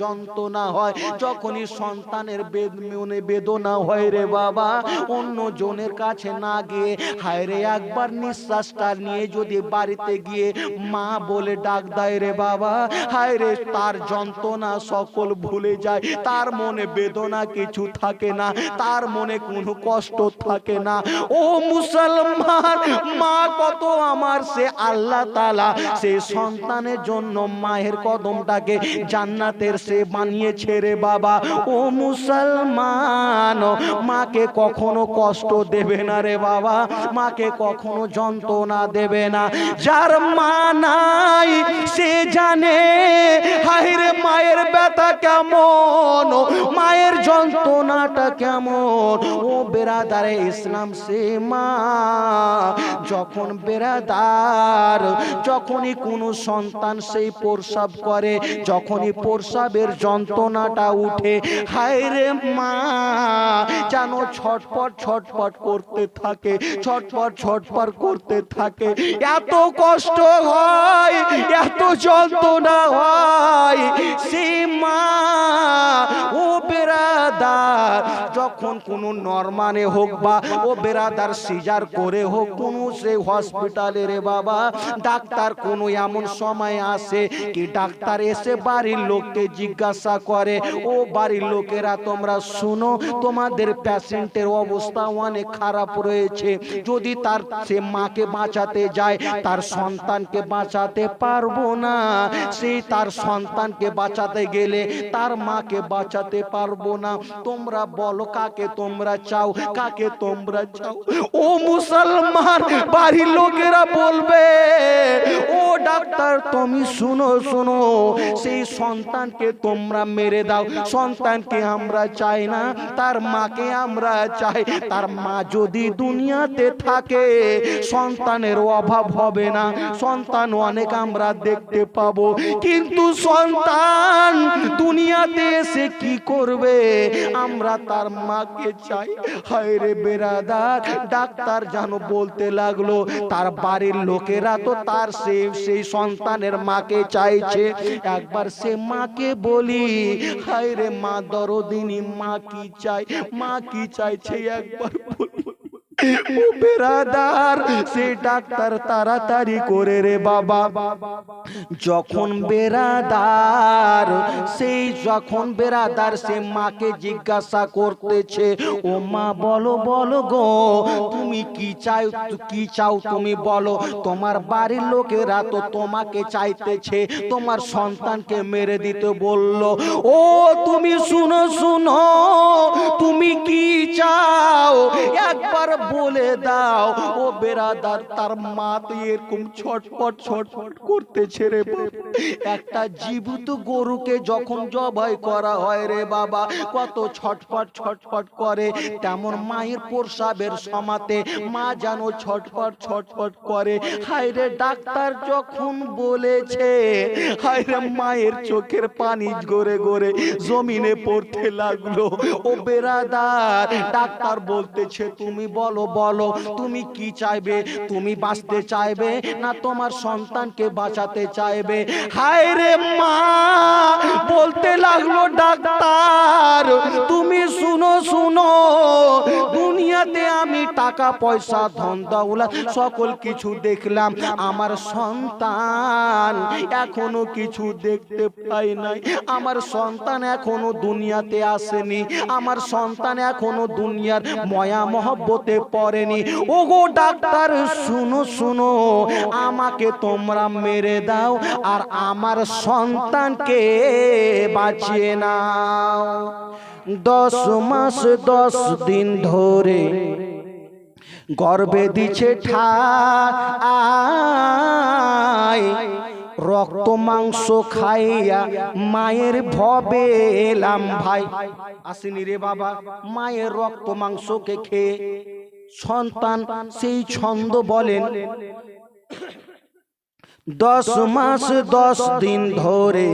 যন্ত্রণা হয়, যখনই সন্তানের মনে বেদনা হয় রে বাবা, অন্য জনের কাছে না গিয়ে, হায় রে, একবার নিঃশ্বাসটা নিয়ে যদি বাড়িতে গিয়ে মা বলে ডাক দেয় রে বাবা, হায় রে, তার যন্ত্রণা সকল ভুলে যায়, তার মনে বেদনা কিছু থাকে না, তার মনে কোনো কষ্ট থাকে না। ও মুসলমান, মা কত আমার সে আল্লাহ তালা সে সন্তানের জন্য মায়ের কদমটাকে জান্নাতের সে বানিয়েছে রে বাবা। ও মুসলমান, মাকে কখনো কষ্ট দেবে না রে বাবা। মাকে কখনো যন্ত্রণা দেবে না। যার মা নাই, সে জানে, হায় রে মায়ের ব্যথা কেমন, মায়ের যন্ত্রণাটা কেমন। ও বেরাদারে ইসলাম, সে মা যখন বেরাদার, যখনই কোনো সন্তান সেই প্রসাব করে, যখনই প্রসাবের যন্ত্রণাটা উঠে। হায় রে মা যেন ছটপট ছটপট করতে থাকে ছটপট ছটপট করতে থাকে। এত কষ্ট হয় এত যন্ত্রণা হয়। সে মা ও বেরাদার যখন কোনো নরমানে হোক বা ও বেরাদার সিজার করে হোক, কোনো সে হসপিটালে রে বাবা, ডাক্তার কোনো এমন সময় আসে কি ডাক্তার এসে বাড়ির লোককে জিজ্ঞাসা করে, ও বাড়ির লোকেরা, তোমরা শুনো, তোমাদের প্যাশেন্টের অবস্থা অনেক খারাপ রয়েছে। যদি তার সে মাকে বাঁচাতে যায়, তার সন্তানকে বাঁচাতে পারব না। সেই তার সন্তানকে বাঁচাতে গেলে তার মাকে বাঁচাতে পারব না। তোমরা বলো কাকে তোমরা চাও? কাকে তোমরা চাও? ও মুসলমান বাড়ির লোকেরা বলবে ও ডাক্তার তুমি শুনো শুনো সেই সন্তানকে তোমরা মেরে দাও। সন্তানকে আমরা চাই না তার মাকে আমরা চাই। তার মা যদি দুনিয়াতে থাকে সন্তানের অভাব হবে না। সন্তান অনেক আমরা দেখতে পাবো। কিন্তু সন্তান দুনিয়াতে এসে কি করবে? আমরা তার মাকে চাই। হায় রে বেরাদার, ডাক্তার যেন বলতে লাগল, তার বাড়ির লোকেরা তো তার সে, সেই সন্তানের মাকে চাইছে। একবার সে মাকে বলি, হায় রে মা দরদিনী, মা কি চাই মা কি চাইছে? একবার বলি। বেরাদার, সে ডাক্তার তাড়াতাড়ি করে রে বাবা। যখন বেরাদার, সেই যখন বেরাদার, সে মাকে জিজ্ঞাসা করতেছে, ও মা, বলো বলো গো, তুমি কি চাও কি চাও তুমি বলো? তোমার বাড়ির লোকেরা তো তোমাকে চাইতেছে, তোমার সন্তানকে মেরে দিতে বলল। ও, তুমি শুনো শুনো, তুমি কি চাও? একবার বলে দাও, ও বেরাদার, তার মা তো এরকম ছটপট ছটপট করতেছে রে। একটা জীবিত গরুকে যখন জবাই করা হয় রে বাবা, কত ছটপট ছটপট করে। তেমন মায়ের প্রসাবের সমাতে মা যেন ছটপট ছটপট করে। হায় রে ডাক্তার যখন বলেছে, হায় রে মায়ের চোখের পানি গড়ে গড়ে জমিনে পড়তে লাগল। ও বেরাদার, ডাক্তার বলতেছে, তুমি বলো বলো, তুমি কি চাইবে? তুমি বাঁচতে চাইবে না তোমার সন্তানকে বাঁচাতে চাইবে? হায় রে মা, বলতে লাগল ডাক্তার, তুমি শুনো শুনো দুনিয়াতে আমি টাকা, পয়সা, ধন, দৌলত সকল কিছু দেখলাম। আমার সন্তান এখনও কিছু দেখতে পাই নাই। আমার সন্তান এখনও দুনিয়াতে আসেনি। আমার সন্তান এখনও দুনিয়ার ময়া মহব্বতে পড়েনি। ওগো ডাক্তার, শুনো শুনো, আমাকে তোমরা মেরে দাও আর আমার সন্তানকে বাঁচিয়ে নাও। দশ মাস, দশ দিন ধরে গর্বে দিছে ঠাই। রক্ত, মাংস খাইয়া মায়ের ভবে এলাম ভাই। আসেনি রে বাবা, মায়ের রক্ত, মাংসকে খেয়ে সন্তান সেই ছন্দ বলেন। দশ মাস, দশ দিন ধরে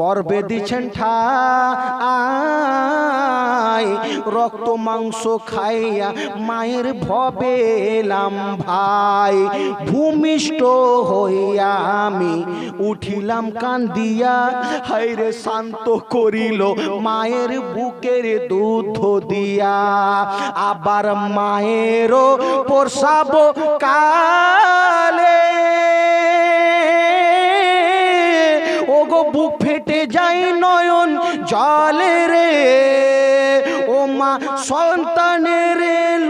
গর্বে দিচ্ছেন ঠাই রক্ত মাংস খাইয়া মায়ের ভবে এলাম ভাই। ভূমিষ্ঠ হইয়া আমি উঠিলাম কান্দিয়া হাইরে শান্ত করিল মায়ের বুকের দুধ দিয়া। আবার মায়েরও প্রসাব কালে। ওগো বুক ফেটে যাই নয়ন জলে রে। মা সন্তানের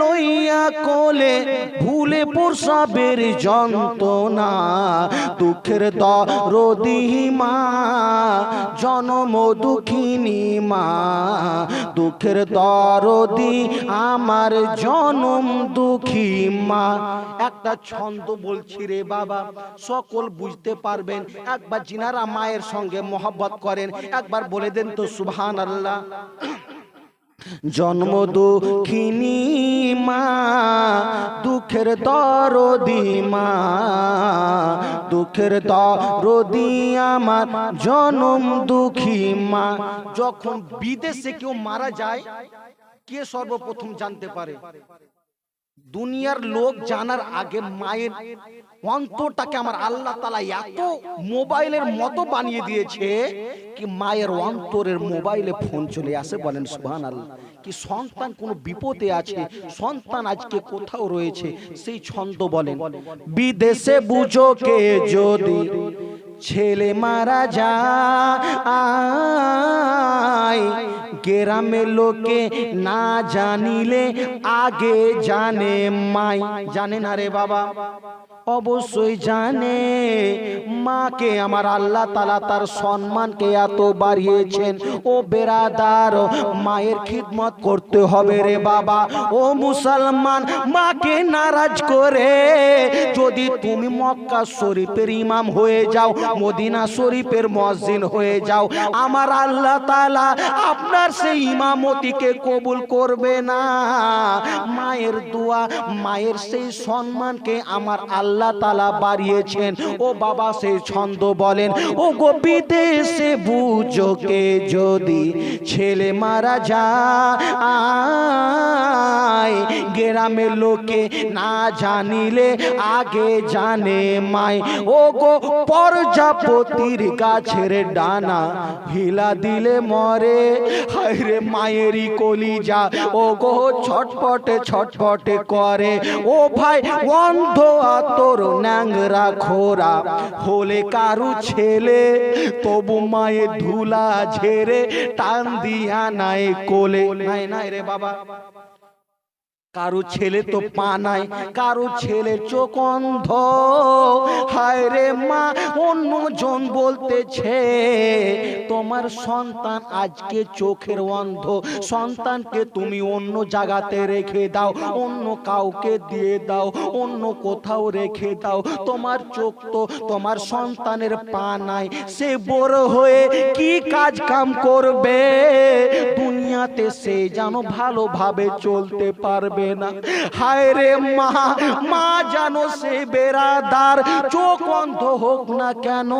লইয়া কোলে ভুলে প্রসবের যন্ত্রণা, দুঃখের দরদি মা, জনম দুঃখিনী মা, দুঃখের দরদি আমার জনম দুঃখী মা। একটা ছন্দ বলছি রে বাবা, সকল বুঝতে পারবেন। একবার জিনারা মায়ের সঙ্গে মোহাব্বত করেন, একবার বলে দেন তো সুবহান আল্লাহ জন্ম দুঃখিনী মা দুঃখের দরদি মা দুঃখের দরদি আমার জনম দুঃখী মা। যখন বিদেশে কেউ মারা যায় কে সর্বপ্রথম জানতে পারে? দুনিয়ার লোক জানার আগে মায়ের অন্তরটাকে আমার আল্লাহ তালা এত মোবাইলের মতো বানিয়ে দিয়েছে কি মায়ের অন্তরের মোবাইলে ফোন চলে আসে বলেন সুহান আল্লাহ কি সন্তান কোনো বিপদে আছে? সন্তান আজকে কোথাও রয়েছে? সেই ছন্দ বলেন। বিদেশে বুঝো কে যদি ছেলে মারা যায়। গ্রামে লোকে না জানিলে আগে জানে মাই। জানে না রে বাবা। অবশ্যই জানে। মাকে আমার আল্লাহ তালা তার সম্মানকে এত বাড়িয়েছেন। ও বেরাদার, মায়ের খিদমত করতে হবে রে বাবা। ও মুসলমান, মাকে নারাজ করে যদি তুমি মক্কা শরীফের ইমাম হয়ে যাও, মদিনা শরীফের মসজিদ হয়ে যাও, আমার আল্লাহ তালা আপনার সেই ইমামতিকে কবুল করবে না। মায়ের দোয়া, মায়ের সেই সম্মানকে আমার আল্লাহ তালা বাড়িয়েছেন। ও বাবা সে ছন্দ বলেন, ও গো বিদেশে বুঝোকে যদি ছেলে মারা যায়। গ্রামের লোকে না জানিলে আগে জানে মাই। ও গো প্রজাপতির গাছের ডানা হিলা দিলে মরে। হায়রে মায়েরই কলিজা ও গো ছটপটে ছটপটে করে। ও ভাই অন্ধ আতর ন্যাংরা খোরা, হলে কারু ছেলে? তবু মায়ের ধুলা ঝেড়ে টান দিয়া নাই কোলে। নাই নাই রে বাবা। কারও ছেলে তো পা নাই কারও ছেলে চোখ অন্ধ। হায় রে মা অন্য জন বলতেছে তোমার সন্তান আজকে চোখের অন্ধ। সন্তানকে তুমি অন্য জায়গাতে রেখে দাও অন্য কাউকে দিয়ে দাও অন্য কোথাও রেখে দাও। তোমার চোখ তো তোমার সন্তানের পা নাই। সে বড় হয়ে কি কাজ কাম করবে? দুনিয়াতে সে যেন ভালোভাবে চলতে পারবে। না। হায় রে মা মা জানো সে বেড়াদার, চোখ অন্ধ হোক না কেন?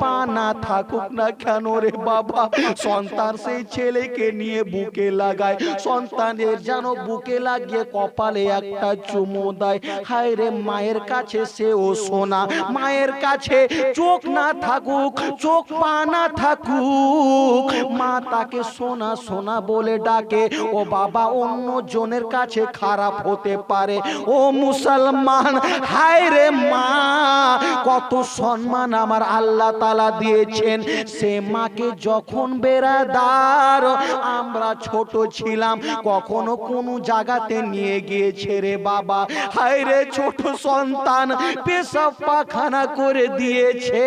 পা না থাকুক না কেন রে বাবা? সন্তান সেই ছেলেকে নিয়ে বুকে লাগায়। সন্তানের যেন বুকে লাগিয়ে কপালে একটা চুমু দেয়। হায় রে, মায়ের কাছে সে ও সোনা। মায়ের কাছে চোখ না থাকুক, চোখ পা না থাকুক। মা তাকে সোনা সোনা বলে ডাকে। ও বাবা, অন্য জনের কাছে খারাপ হতে পারে। ও মুসলমান, হায় রে মা! কত সম্মান আমার আল্লাহ তালা দিয়েছেন সে মাকে যখন বেড়া বেড়াদার, আমরা ছোট ছিলাম, কখনো কোনো জায়গাতে নিয়ে গিয়েছে রে বাবা। হায় রে ছোট সন্তান, পেশাব পাখানা করে দিয়েছে।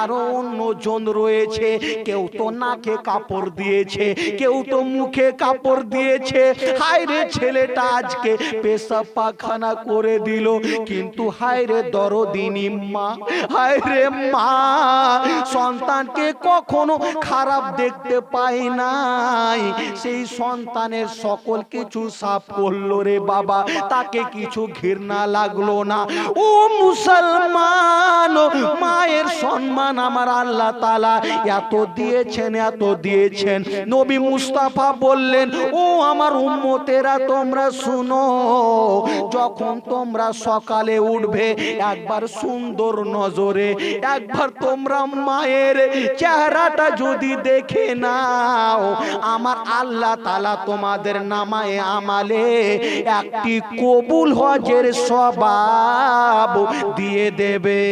আরও অন্য জন রয়েছে, কেউ তো নাকে কাপড় দিয়েছে, কেউ তো মুখে কাপড় দিয়েছে। হায় রে ছেলেটা আজকে পেশাব পাখানা করে দিল, কিন্তু হায় রে দরদিনী মা, হায় রে মা সন্তানকে কখনো খারাপ দেখতে পাই নাই। সেই সন্তানের সকল কিছু সাফ করল রে বাবা, তাকে কিছু ঘৃণা লাগল না। ও মুসলমান, মায়ের সম্মান আমার আল্লাহ তালা এত দিয়েছেন এত দিয়েছেন। নবী মুস্তাফা বললেন, ও আমার উম্মতেরা, তোমরা শুনো, যখন তোমরা সকালে উঠবে, একবার সুন্দর নজরে, একবার তোমরা মায়ের চেহারাটা যদি দেখে নাও, আমার আল্লাহ তালা তোমাদের নামায় আমালে একটি কবুল হজের স্বভাব দিয়ে দেবে।